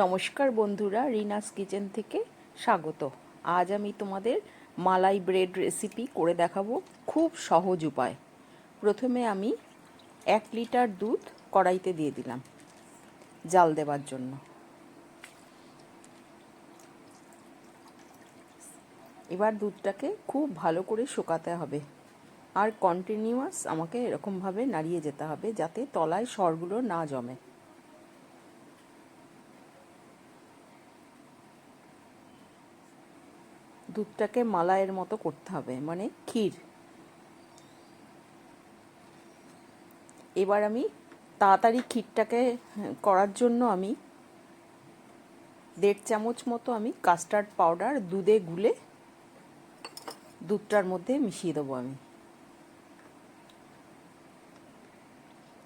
নমস্কার বন্ধুরা, রিনাস কিচেন থেকে স্বাগত। আজ আমি তোমাদের মালাই ব্রেড রেসিপি করে দেখাবো খুব সহজ উপায়। প্রথমে আমি এক লিটার দুধ কড়াইতে দিয়ে দিলাম জাল দেওয়ার জন্য। এবার দুধটাকে খুব ভালো করে শুকাতে হবে আর কন্টিনিউয়াস আমাকে এরকমভাবে নাড়িয়ে যেতে হবে যাতে তলায় সরগুলো না জমে। দুধটাকে মালাইয়ের মতো করতে হবে মানে ক্ষীর। এবার আমি তাড়াতাড়ি ক্ষীরটাকে করার জন্য আমি দেড় চামচ মতো আমি কাস্টার্ড পাউডার দুধে গুলে দুধটার মধ্যে মিশিয়ে দেবো আমি।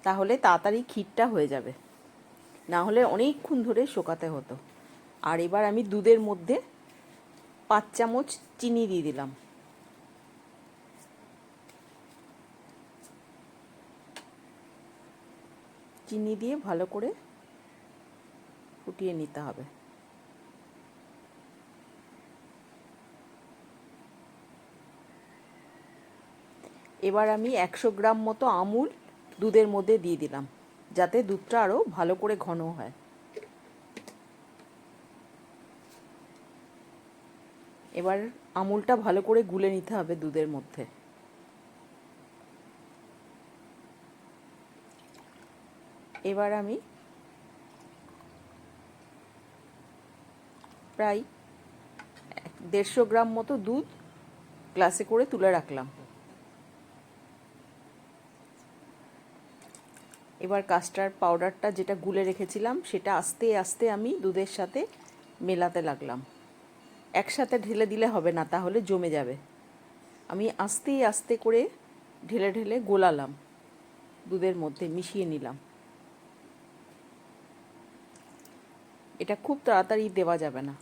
তাহলে তাড়াতাড়ি ক্ষীরটা হয়ে যাবে। না হলে অনেকক্ষণ ধরে শোকাতে হতো। আর এবার আমি দুধের মধ্যে পাঁচ চামচ চিনি দিয়ে দিলাম। চিনি দিয়ে ভালো করে ফুটিয়ে নিতে হবে। এবার আমি একশো গ্রাম মতো আমুল দুধের মধ্যে দিয়ে দিলাম, যাতে দুধটা আরও ভালো করে ঘন হয়। এবার আমুলটা ভালো করে গুলে নিতে হবে দুধের মধ্যে। এবার আমি প্রায় দেড়শো গ্রাম মতো দুধ গ্লাসে করে তুলে রাখলাম। এবার কাস্টার্ড পাউডারটা যেটা গুলে রেখেছিলাম, সেটা আস্তে আস্তে আমি দুধের সাথে মেলাতে লাগলাম। একসাথে ঢেলে দিলে হবে না, তাহলে জমে যাবে। আমি আস্তে আস্তে করে ঢেলে ঢেলে গোলালাম, দুধের মধ্যে মিশিয়ে নিলাম। এটা খুব তাড়াতাড়ি দেওয়া যাবে না।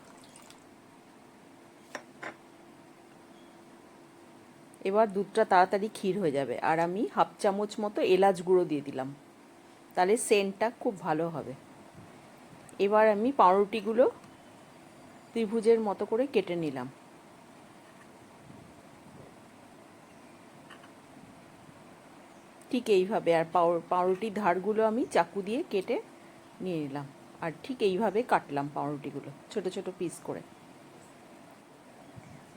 এবার দুধটা তাড়াতাড়ি ক্ষীর হয়ে যাবে, আর আমি হাফ চামচ মতো এলাচ গুঁড়ো দিয়ে দিলাম। তাহলে সেন্টটা খুব ভালো হবে। এবার আমি পাউরুটিগুলো ত্রিভুজের মতো করে কেটে নিলাম। ঠিক এইভাবে, আর পাউরুটির ধারগুলো আমি চাকু দিয়ে কেটে নিয়ে নিলাম। আর ঠিক এইভাবে কাটলাম পাউরুটিগুলো, ছোট ছোট পিস করে।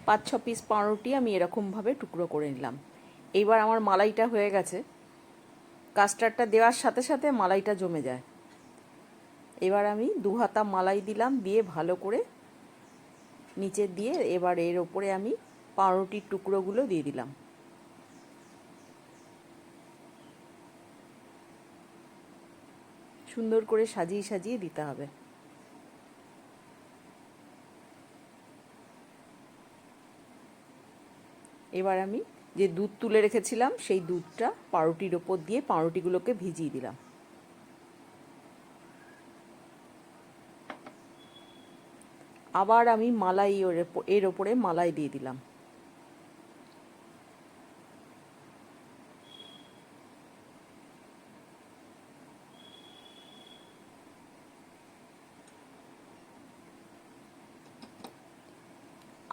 পাঁচ, ছ পিস পাউরুটি আমি এরকমভাবে টুকরো করে নিলাম। এইবার আমার মালাইটা হয়ে গেছে। কাস্টার্ডটা দেওয়ার সাথে সাথে মালাইটা জমে যায়। এবার আমি দু হাতা মালাই দিলাম দিয়ে ভালো করে নিচে দিয়ে এবার এর ওপরে আমি পাউরুটির টুকরোগুলো দিয়ে দিলাম। সুন্দর করে সাজিয়ে সাজিয়ে দিতে হবে। এবার আমি যে দুধ তুলে রেখেছিলাম, সেই দুধটা পাউরুটির ওপর দিয়ে পাউরুটিগুলোকে ভিজিয়ে দিলাম। আবার আমি মালাই এর ওপরে মালাই দিয়ে দিলাম।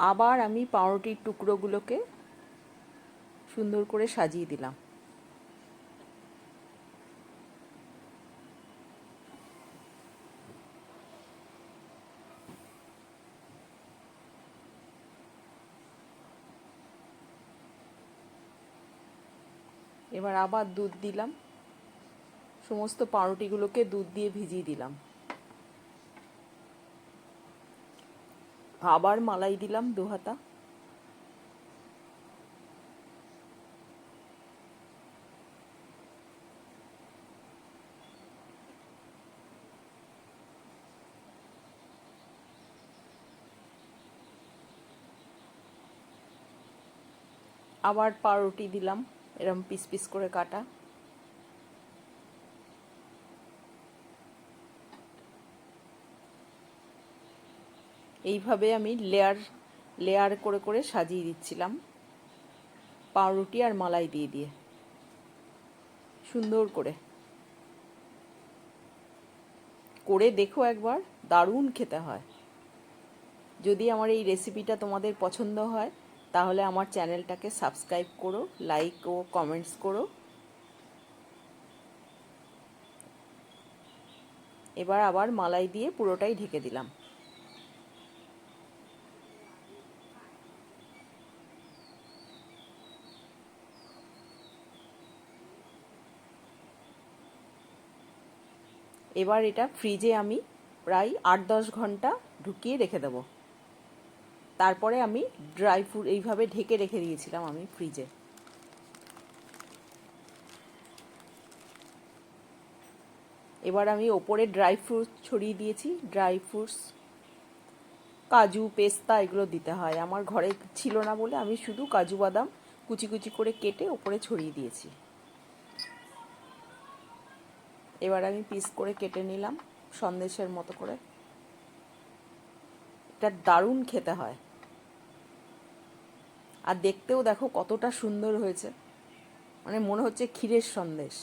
আবার আমি পাউরুটির টুকরোগুলোকে সুন্দর করে সাজিয়ে দিলাম। এবার আবার দুধ দিলাম। সমস্ত পাউরুটিগুলোকে দুধ দিয়ে ভিজিয়ে দিলাম। আবার মালাই দিলাম দু হাতা। আবার পাউরুটি দিলাম। এরম পিস পিস করে কাটা। এইভাবে আমি লেয়ার লেয়ার করে করে সাজিয়ে দিচ্ছিলাম। পাউরুটি আর মালাই দিয়ে দিয়ে। সুন্দর করে। করে দেখো একবার, দারুণ খেতে হয়। যদি আমার এই রেসিপিটা তোমাদের পছন্দ হয় তাহলে আমার চ্যানেলটাকে সাবস্ক্রাইব করো লাইক ও কমেন্টস করো। এবার আবার মালাই দিয়ে পুরোটাই ঢেকে দিলাম। এবার এটা ফ্রিজে আমি প্রায় আট দশ ঘণ্টা ঢুকিয়ে রেখে দেব। তারপরে আমি ড্রাই ফ্রুট এইভাবে ঢেকে রেখে দিয়েছিলাম আমি ফ্রিজে এবার আমি ওপরে ড্রাই ফ্রুট ছড়িয়ে দিয়েছি। ড্রাই ফ্রুটস কাজু, পেস্তা এগুলো দিতে হয়। আমার ঘরে ছিল না বলে আমি শুধু কাজু বাদাম কুচি কুচি করে কেটে ওপরে ছড়িয়ে দিয়েছি। এবার আমি পিস করে কেটে নিলাম সন্দেশের মতো করে। এটা দারুণ খেতে হয়। আর দেখতেও দেখো কতটা সুন্দর হয়েছে। মানে মনে হচ্ছে ক্ষীরের সন্দেশ।